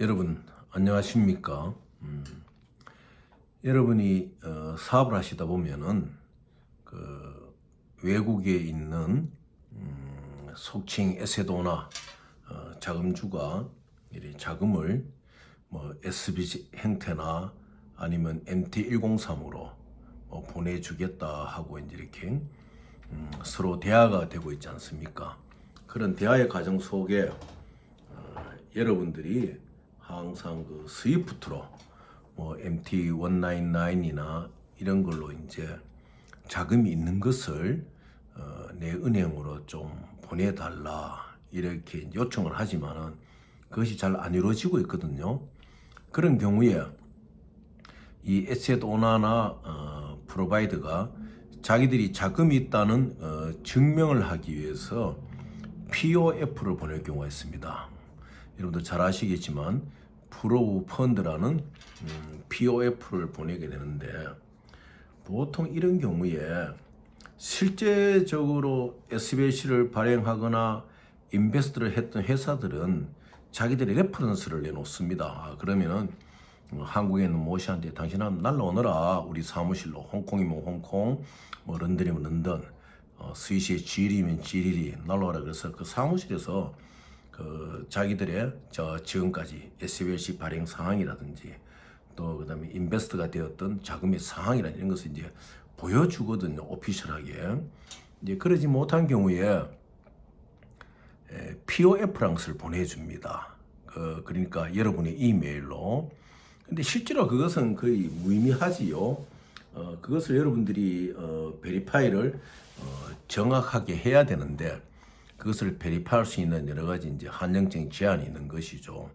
여러분 안녕하십니까? 음, 여러분이 어, 사업을 하시다 보면은 그 외국에 있는 음, 속칭 에세도나 어, 자금주가 이리 자금을 뭐 SB 형태나 아니면 MT103으로 뭐 보내주겠다 하고 이제 이렇게 음, 서로 대화가 되고 있지 않습니까? 그런 대화의 과정 속에 여러분들이 항상 그 스위프트로 뭐 MT199이나 이런 걸로 이제 자금이 있는 것을 어, 내 은행으로 좀 보내달라 이렇게 요청을 하지만은 그것이 잘 안 이루어지고 있거든요. 그런 경우에 이 에셋 오나나 어, 프로바이더가 자기들이 자금이 있다는 어, 증명을 하기 위해서 POF를 보낼 경우가 있습니다. 여러분들 잘 아시겠지만 프로브 펀드라는 음, POF를 보내게 되는데 보통 이런 경우에 실제적으로 SBLC를 발행하거나 인베스트를 했던 회사들은 자기들이 레퍼런스를 내놓습니다. 아, 그러면은 어, 한국에 있는 모씨한테 당신 한번 날라오너라 우리 사무실로 홍콩이면 홍콩 뭐 런던이면 런던 어, 스위스의 지리면 지리리 날라오라 그래서 그 사무실에서 그 자기들의 저 지금까지 SBLC 발행 상황이라든지 또 그다음에 인베스트가 되었던 자금의 상황이라 이런 것을 이제 보여주거든요 오피셜하게 이제 그러지 못한 경우에 에, POF라는 것을 보내줍니다. 그, 그러니까 여러분의 이메일로. 근데 실제로 그것은 거의 무의미하지요. 어, 그것을 여러분들이 어, 베리파이를 어, 정확하게 해야 되는데 그것을 베리파할 수 있는 여러 가지 이제 한정적인 제한이 있는 것이죠.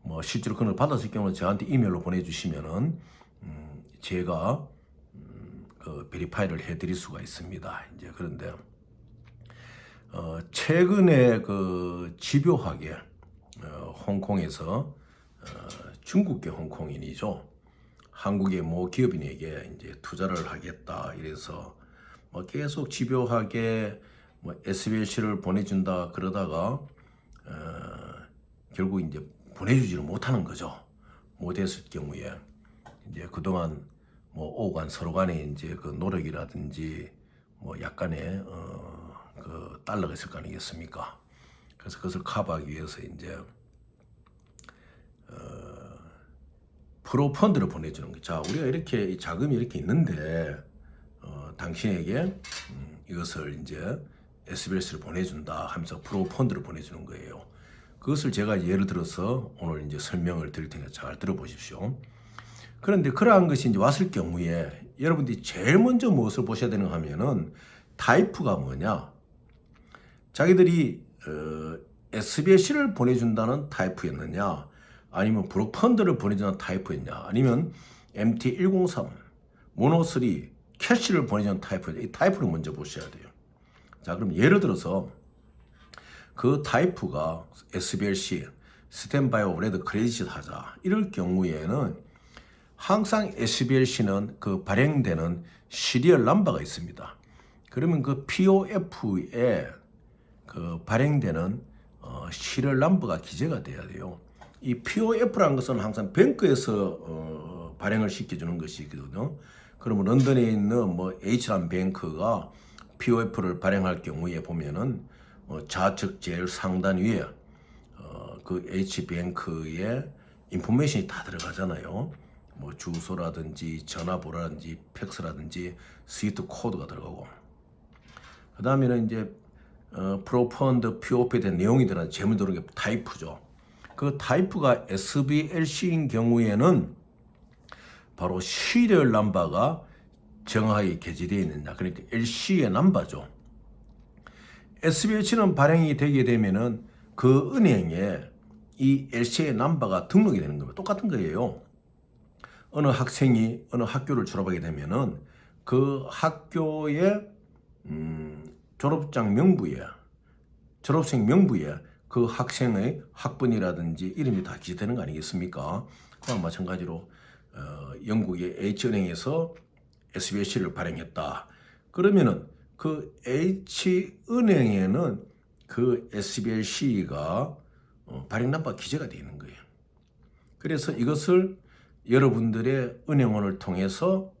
뭐 실제로 그걸 받았을 경우 저한테 이메일로 보내주시면은 음, 제가 음, 그 베리파이를 해드릴 수가 있습니다. 이제 그런데 어, 최근에 그 집요하게 어, 홍콩에서 어, 중국계 홍콩인이죠. 한국의 모 기업인에게 이제 투자를 하겠다 이래서 뭐 계속 집요하게 뭐 SBLC를 보내준다 그러다가 어, 결국 이제 보내주지를 못하는 거죠. 못했을 경우에 이제 그동안 뭐 오간 서로 간에 이제 그 노력이라든지 뭐 약간의 어, 그 달러가 있을 거 아니겠습니까? 그래서 그것을 커버하기 위해서 이제 어, 프로 펀드를 보내주는 거. 자, 우리가 이렇게 이 자금이 이렇게 있는데 어, 당신에게 음, 이것을 이제 SBS를 보내준다 하면서 프로 펀드를 보내주는 거예요. 그것을 제가 예를 들어서 오늘 이제 설명을 드릴 테니까 잘 들어보십시오. 그런데 그러한 것이 이제 왔을 경우에 여러분들이 제일 먼저 무엇을 보셔야 되는 하면은 타이프가 뭐냐? 자기들이 어, SBS를 보내준다는 타이프였느냐? 아니면 브록 펀드를 보내주는 타이프였냐? 아니면 MT103, 모노3, 캐시를 보내주는 타이프였냐? 이 타이프를 먼저 보셔야 돼요. 자, 그럼 예를 들어서 그 타이프가 SBLC, 스탠바이 오브 레드 크레딧 하자. 이럴 경우에는 항상 SBLC는 그 발행되는 시리얼 넘버가 있습니다. 그러면 그 POF에 그 발행되는 어, 시리얼 넘버가 기재가 돼야 돼요. 이 POF라는 것은 항상 뱅크에서 어, 발행을 시켜주는 것이거든요. 그러면 런던에 있는 뭐 H란 뱅크가 POF를 발행할 경우에 보면은 어, 좌측 제일 상단 위에 어, 그 H뱅크의 인포메이션이 다 들어가잖아요. 뭐 주소라든지 전화번호라든지 팩스라든지 스위트 코드가 들어가고 그 다음에는 이제 어, 프로펀드 POF에 대한 내용이 들어간 재물 들어오는 게 타이프죠. 그 타이프가 SBLC인 경우에는 바로 시리얼 넘버가 정확하게 게재되어 있느냐. 그러니까 LC의 넘버죠. SBLC는 발행이 되게 되면은 그 은행에 이 LC의 넘버가 등록이 되는 겁니다. 똑같은 거예요. 어느 학생이 어느 학교를 졸업하게 되면은 그 학교의 음, 졸업장 명부에 졸업생 명부에 그 학생의 학번이라든지 이름이 다 기재되는 거 아니겠습니까? 그와 마찬가지로 어, 영국의 H은행에서 SBLC를 발행했다. 그러면은 그 H은행에는 그 SBLC가 어, 발행 넘버 기재가 되어 있는 거예요. 그래서 이것을 여러분들의 은행원을 통해서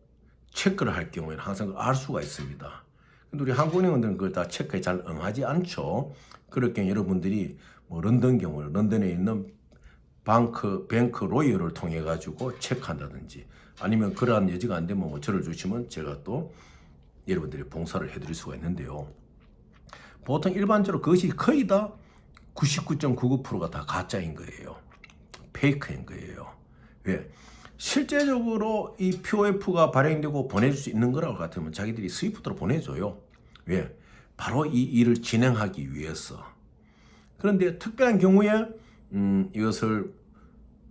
체크를 할 경우에는 항상 알 수가 있습니다. 근데 우리 한국은행원들은 그걸 다 체크에 잘 응하지 않죠. 경우 여러분들이 뭐 런던 경우는 런던에 있는 방크 뱅크 로이어를 통해 가지고 체크한다든지 아니면 그러한 여지가 안 되면 뭐 저를 주시면 제가 또 여러분들이 봉사를 해드릴 수가 있는데요. 보통 일반적으로 그것이 거의 다 99.99%가 다 가짜인 거예요. 페이크인 거예요. 왜? 실제적으로 이 POF가 발행되고 보내줄 수 있는 거라고 같으면 자기들이 스위프트로 보내줘요. 왜? 바로 이 일을 진행하기 위해서. 그런데 특별한 경우에 음, 이것을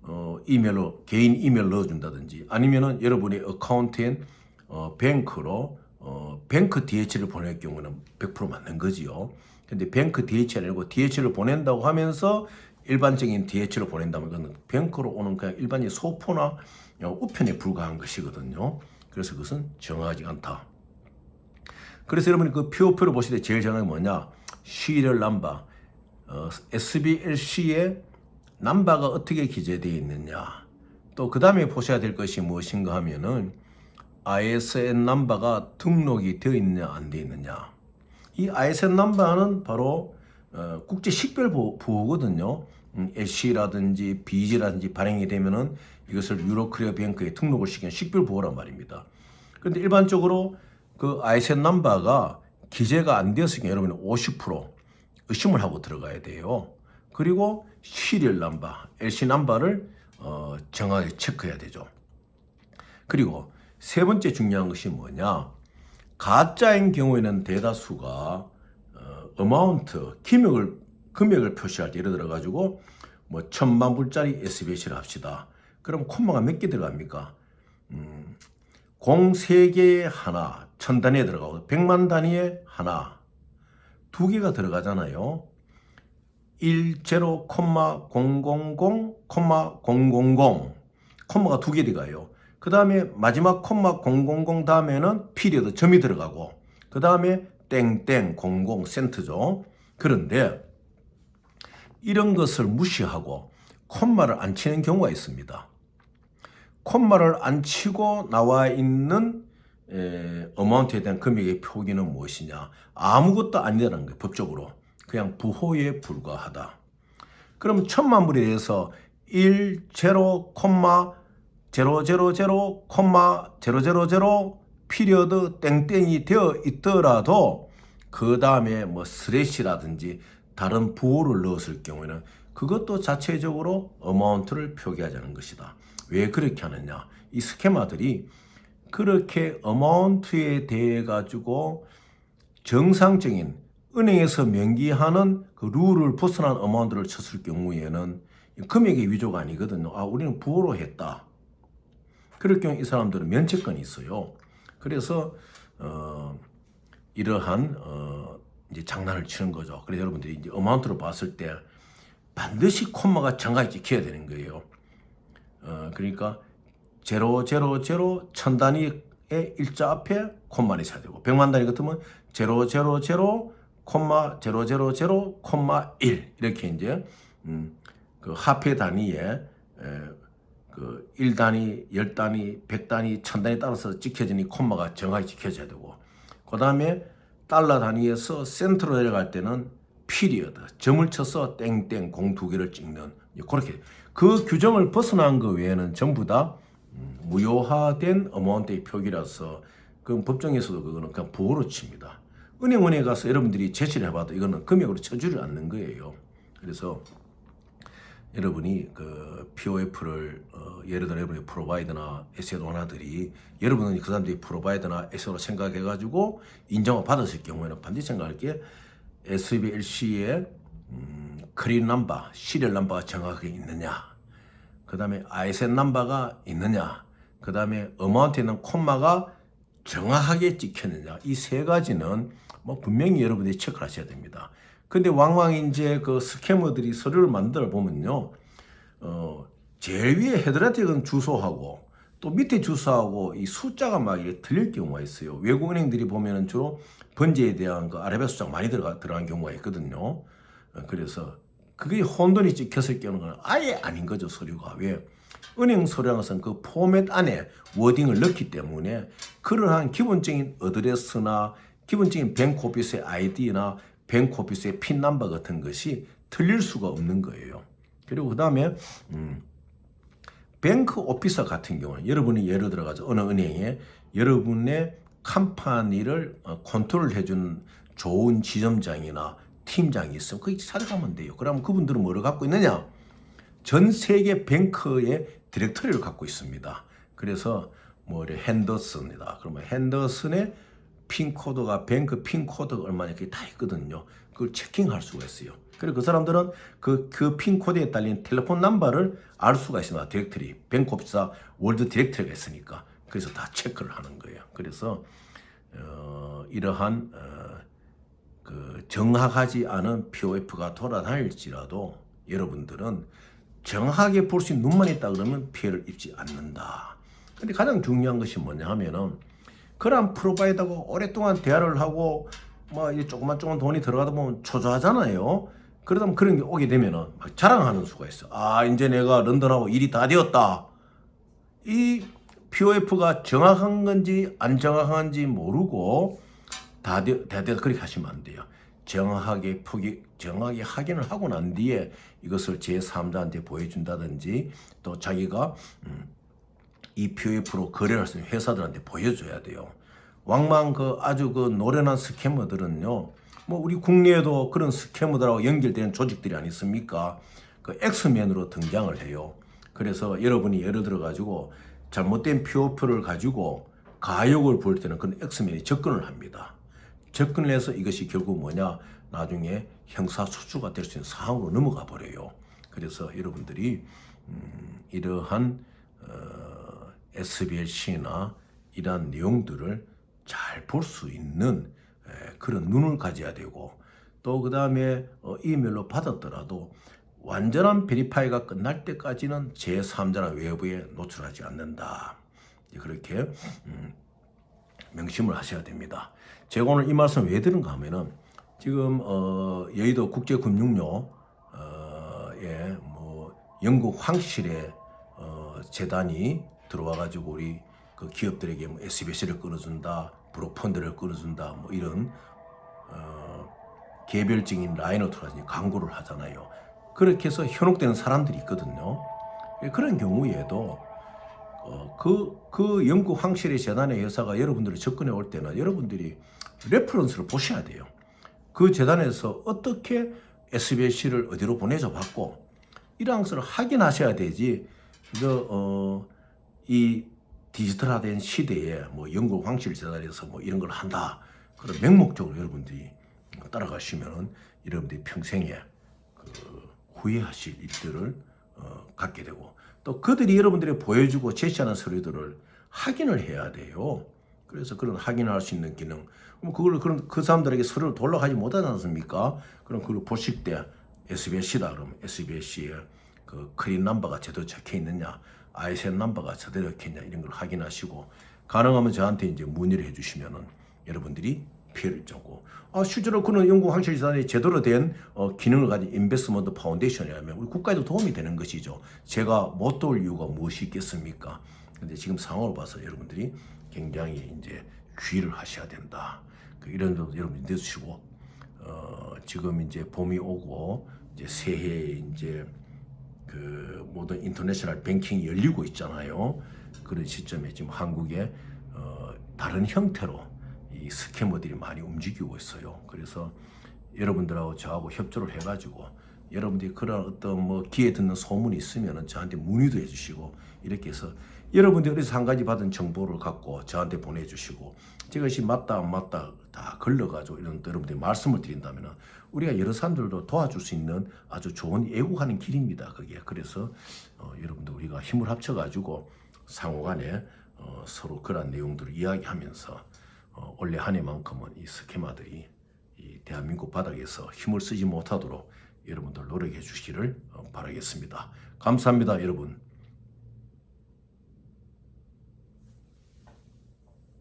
어, 이메일로 개인 이메일 넣어준다든지 아니면은 여러분의 어카운트엔 어, 뱅크로 어, 뱅크 DH를 보낼 경우는 100% 맞는 거지요. 근데 뱅크 DH를 아니고 DH를 보낸다고 하면서 일반적인 DH를 보낸다면 그건 뱅크로 오는 그냥 일반적인 소포나 어, 우편에 불과한 것이거든요. 그래서 그것은 정확하지 않다. 그래서 여러분이 그 표표를 보실 때 제일 정확한 게 뭐냐? 시리얼 넘버, 어, SBLC의 넘버가 어떻게 기재되어 있느냐. 또 그 다음에 보셔야 될 것이 무엇인가 하면은 ISN 넘버가 등록이 되어 있느냐 안 되어 있느냐. 이 ISN 넘버는 바로 어, 국제 식별 보호- 보호거든요. 음, LC라든지 BG라든지 발행이 되면은 이것을 유로크리어 뱅크에 등록을 시키는 식별 보호란 말입니다. 그런데 일반적으로 그 ISN 넘버가 기재가 안 되었으니까 여러분이 50% 의심을 하고 들어가야 돼요. 그리고 시리얼 넘버, LC 넘버를 어, 정확하게 체크해야 되죠. 그리고 세 번째 중요한 것이 뭐냐? 가짜인 경우에는 대다수가 어, 어마운트 금액을 금액을 표시할 때 예를 들어 가지고 뭐 천만 불짜리 SBC를 합시다. 그럼 콤마가 몇 개 들어갑니까? 음, 공 세 개에 하나, 천 단위에 들어가고 백만 단위에 하나, 두 개가 들어가잖아요. 10, 콤마 000, 콤마 000 콤마가 두 개 들어가요. 그 다음에 마지막 콤마 000 다음에는 피리어드 점이 들어가고 그 다음에 땡땡 00 센트죠. 그런데 이런 것을 무시하고 콤마를 안 치는 경우가 있습니다. 콤마를 안 치고 나와 있는 에, 어마운트에 대한 금액의 표기는 무엇이냐? 아무것도 아니라는 거예요. 법적으로. 그냥 부호에 불과하다. 그럼 천만 불에 대해서 1, 0, 0, 000, 000, 피리어드 땡땡이 되어 있더라도 그 다음에 뭐 스레시라든지 다른 부호를 넣었을 경우에는 그것도 자체적으로 어마운트를 표기하자는 것이다. 왜 그렇게 하느냐? 이 스케마들이 그렇게 어마운트에 대해 가지고 정상적인 은행에서 명기하는 그 룰을 벗어난 어마운트를 쳤을 경우에는 금액의 위조가 아니거든요. 아, 우리는 부호로 했다. 그럴 경우 이 사람들은 면책권이 있어요. 그래서 어, 이러한 어, 이제 장난을 치는 거죠. 그래서 여러분들이 이제 어마운트로 봤을 때 반드시 콤마가 정확히 찍혀야 되는 거예요. 어, 그러니까 제로 제로 제로 천 단위의 일자 앞에 콤마를 있어야 되고 백만 단위 같으면 제로 제로 제로 콤마 제로 제로 제로 콤마 1 이렇게 이제 음, 그 화폐 단위에 에, 그 1단위, 10단위, 100단위, 1000단위 따라서 이 콤마가 정확히 찍혀져야 되고. 그 다음에 달러 단위에서 센트로 내려갈 때는 피리어드 점을 쳐서 땡땡 공 두 개를 찍는 그렇게. 그 규정을 벗어난 거 외에는 전부 다 음, 무효화된 어마운트의 표기라서 그 법정에서도 그거는 그냥 부호로 칩니다. 은행원에 가서 여러분들이 제시를 해봐도 이거는 금액으로 쳐주지 않는 거예요. 그래서 여러분이 그 POF를 어, 예를 들어 여러분의 프로바이더나 에셋 오너들이 여러분은 그 사람들이 프로바이더나 에셋으로 생각해가지고 인정을 받았을 경우에는 반드시 생각할 게 SBLC의 음, 크린 넘버, 시리얼 넘버가 정확하게 있느냐, 그 다음에 ISN 넘버가 있느냐, 그 다음에 어마운트에 있는 콤마가 정확하게 찍혔느냐. 이 세 가지는 뭐 분명히 여러분들이 체크를 하셔야 됩니다. 근데 왕왕 이제 그 스캐머들이 서류를 만들어 보면요, 어 제일 위에 헤드라틱은 주소하고 또 밑에 주소하고 이 숫자가 막 틀릴 경우가 있어요. 외국 은행들이 보면은 주로 번제에 대한 그 아래배 숫자가 많이 들어가 들어간 경우가 있거든요. 어, 그래서 그게 혼돈이 찍혔을 경우는 아예 아닌 거죠 서류가 왜 은행 것은 그 포맷 안에 워딩을 넣기 때문에 그러한 기본적인 어드레스나 기본적인 뱅크오피스의 아이디나 뱅크오피스의 핀 넘버 같은 것이 틀릴 수가 없는 거예요. 그리고 그 다음에 음, 뱅크 오피서 같은 경우는 여러분이 예를 들어가서 어느 은행에 여러분의 어, 컨트롤 해주는 좋은 지점장이나 팀장이 있으면 거기 찾아가면 돼요. 그러면 그분들은 뭐를 갖고 있느냐? 전 세계 뱅크의 디렉터리를 갖고 있습니다. 그래서 뭐 핸더슨이다. 그러면 핸더슨의 핀 코드가 뱅크 핀 코드가 얼마냐 그게 다 있거든요. 그걸 체킹할 수가 있어요. 그리고 그 사람들은 그 그 핀 코드에 딸린 텔레폰 넘버를 알 수가 있습니다. 디렉터리 뱅크 오피스사 월드 디렉터리가 있으니까 그래서 다 체크를 하는 거예요. 그래서 어, 이러한 어, 그 정확하지 않은 POF가 돌아다닐지라도 여러분들은 정확하게 볼 수 있는 눈만 있다 그러면 피해를 입지 않는다. 근데 가장 중요한 것이 뭐냐 하면은 그런 프로바이더하고 오랫동안 대화를 하고 뭐 조그만 조그만 돈이 들어가다 보면 초조하잖아요. 그러다 보면 그런 게 오게 되면은 막 자랑하는 수가 있어. 아 이제 내가 런던하고 일이 다 되었다. 이 POF가 정확한 건지 안 정확한지 모르고 다 되, 다 되, 그렇게 하시면 안 돼요. 정확하게 포기, 정확하게 확인을 하고 난 뒤에 이것을 제3자한테 보여준다든지 또 자기가 음, 이 POF로 거래를 할수 있는 회사들한테 보여줘야 돼요. 왕망 그 아주 그 노련한 스캐머들은요. 뭐 우리 국내에도 그런 스캐머들하고 연결되는 조직들이 아니 있습니까? 그 엑스맨으로 등장을 해요. 그래서 여러분이 예를 들어 가지고 잘못된 POF를 가지고 가역을 볼 때는 그런 엑스맨이 접근을 합니다. 접근을 해서 이것이 결국 뭐냐 나중에 형사 소추가 될 수 있는 상황으로 넘어가 버려요. 그래서 여러분들이 음, 이러한 어, SBLC나 이러한 내용들을 잘 볼 수 있는 에, 그런 눈을 가져야 되고 또 그 다음에 어, 이메일로 받았더라도 완전한 베리파이가 끝날 때까지는 제3자나 외부에 노출하지 않는다. 그렇게 음, 명심을 하셔야 됩니다. 제가 오늘 이 말씀 왜 드는가 하면은 지금 어, 여의도 국제금융로 어, 예, 뭐 영국 황실의 어, 재단이 들어와 가지고 우리 그 기업들에게 뭐 SBS를 끊어준다, 브로펀드를 끊어준다, 뭐 이런 어, 개별적인 라인업라든지 광고를 하잖아요. 그렇게 해서 현혹되는 사람들이 있거든요. 예, 그런 경우에도 어, 그, 그 영국 황실의 재단의 회사가 여러분들이 접근해 올 때는 여러분들이 레퍼런스를 보셔야 돼요. 그 재단에서 어떻게 SBS를 어디로 보내줘 받고 이러한 것을 확인하셔야 되지. 그, 어, 이 디지털화된 시대에 뭐 영국 황실 재단에서 뭐 이런 걸 한다. 그런 맹목적으로 여러분들이 따라가시면은 여러분들이 평생에 그 후회하실 일들을 어, 갖게 되고 또 그들이 여러분들이 보여주고 제시하는 서류들을 확인을 해야 돼요. 그래서 그런 확인할 수 있는 기능. 그럼 그걸 그런 그 사람들에게 서류를 돌려가지 못하지 않습니까? 그럼 그걸 보실 때 SBS다 그러면 SBS의 그 크린 넘버가 제대로 적혀 있느냐, ISN 넘버가 제대로 있냐 이런 걸 확인하시고 가능하면 저한테 이제 문의를 해주시면은 여러분들이 피해를 입고 아 실제로 그는 영국 항실재단이 제대로 된 어, 기능을 가진 인베스먼트 파운데이션이라면 우리 국가에도 도움이 되는 것이죠. 제가 못 도울 이유가 무엇이 있겠습니까? 근데 지금 상황을 봐서 여러분들이 굉장히 이제 주의를 하셔야 된다. 그 이런 점도 여러분 내주시고 어, 지금 이제 봄이 오고 이제 새해 이제 그 모든 인터내셔널 뱅킹이 열리고 있잖아요. 그런 시점에 지금 한국에 어, 다른 형태로 이 스캐머들이 많이 움직이고 있어요. 그래서 여러분들하고 저하고 협조를 해가지고 여러분들이 그런 어떤 뭐 귀에 듣는 소문이 있으면은 저한테 문의도 해주시고 이렇게 해서 여러분들이 어디서 한 가지 받은 정보를 갖고 저한테 보내주시고 이것이 맞다 안 맞다 다 걸러가지고 이런 여러분들이 말씀을 드린다면은 우리가 여러 사람들도 도와줄 수 있는 아주 좋은 애국하는 길입니다. 그게 그래서 어, 여러분들 우리가 힘을 합쳐가지고 상호간에 어, 서로 그러한 내용들을 이야기하면서 어, 올해 한 해만큼은 이 스케마들이 이 대한민국 바닥에서 힘을 쓰지 못하도록 여러분들 노력해 주시기를 어, 바라겠습니다. 감사합니다, 여러분.